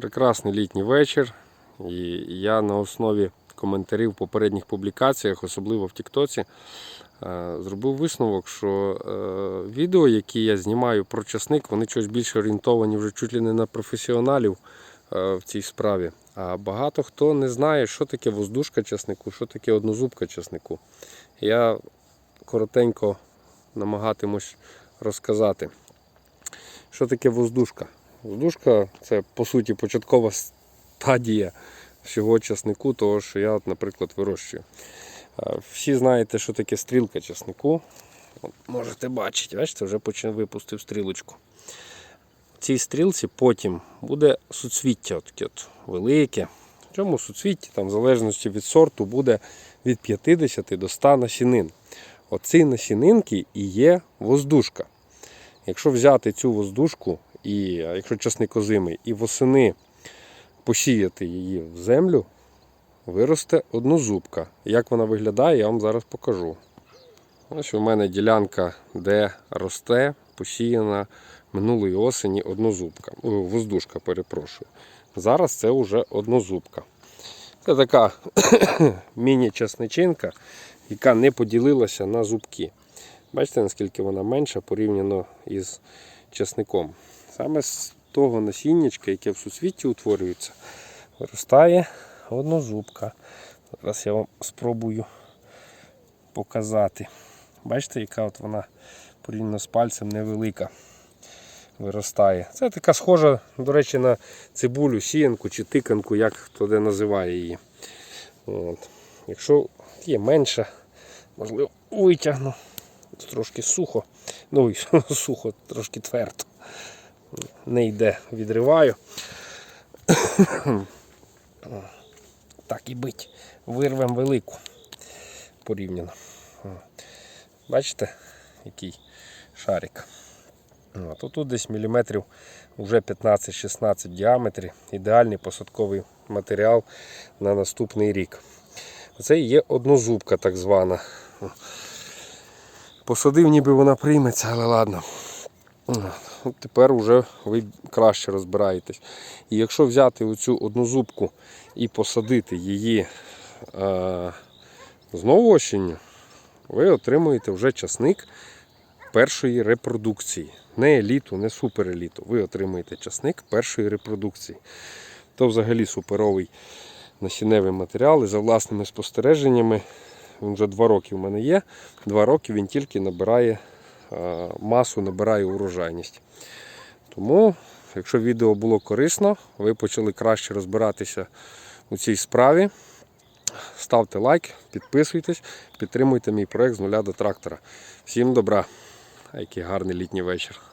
Прекрасний літній вечір. І я на основі коментарів в попередніх публікаціях, особливо в Тіктоці, е, зробив висновок, що е, відео, які я знімаю про часник, вони щось більше орієнтовані вже чуть ли не на професіоналів е, в цій справі. А багато хто не знає, що таке воздушка часнику, що таке однозубка часнику. Я коротенько намагатимусь розказати. Що таке воздушка? Воздушка це по суті початкова стадія всього часнику, того, що я, наприклад, вирощую. Всі знаєте, що таке стрілка часнику. От, можете бачити, бачите, вже почав випустив стрілочку. Цій стрілці потім буде суцвіття таке от велике. В цьому суцвітті, там, в залежності від сорту, буде від 50 до 100 насінин. Оці насінинки і є воздушка. Якщо взяти цю воздушку, і якщо часник озимий, і восени посіяти її в землю, виросте однозубка. Як вона виглядає, я вам зараз покажу. Ось у мене ділянка, де росте посіяна минулої осені однозубка. О, воздушка, перепрошую. Зараз це вже однозубка. Це така міні-часничинка, яка не поділилася на зубки. Бачите, наскільки вона менша порівняно із часником. Саме з того насіннячка, яке в суцвітті утворюється, виростає однозубка. Зараз я вам спробую показати. Бачите, яка от вона порівняно з пальцем невелика виростає. Це така схожа, до речі, на цибулю, сіянку чи тиканку, як хто де називає її. От. Якщо є менша, можливо, витягну. Трошки сухо. Ну, сухо, трошки твердо. Не йде, відриваю. Так і бить. Вирвемо велику порівняно. Бачите, який шарик. А то тут десь міліметрів вже 15-16 в діаметрі. Ідеальний посадковий матеріал на наступний рік. Це є однозубка так звана. Посадив, ніби вона прийметься, але ладно. От Тепер вже ви краще розбираєтесь. І якщо взяти оцю однозубку і посадити її е, знову осінню, ви отримуєте вже часник першої репродукції. Не еліту, не супереліту. Ви отримуєте часник першої репродукції. То взагалі суперовий насінневий матеріал і за власними спостереженнями. Він вже два роки в мене є. Два роки він тільки набирає масу, набирає урожайність. Тому, якщо відео було корисно, ви почали краще розбиратися у цій справі. Ставте лайк, підписуйтесь, підтримуйте мій проект з нуля до трактора. Всім добра, який гарний літній вечір.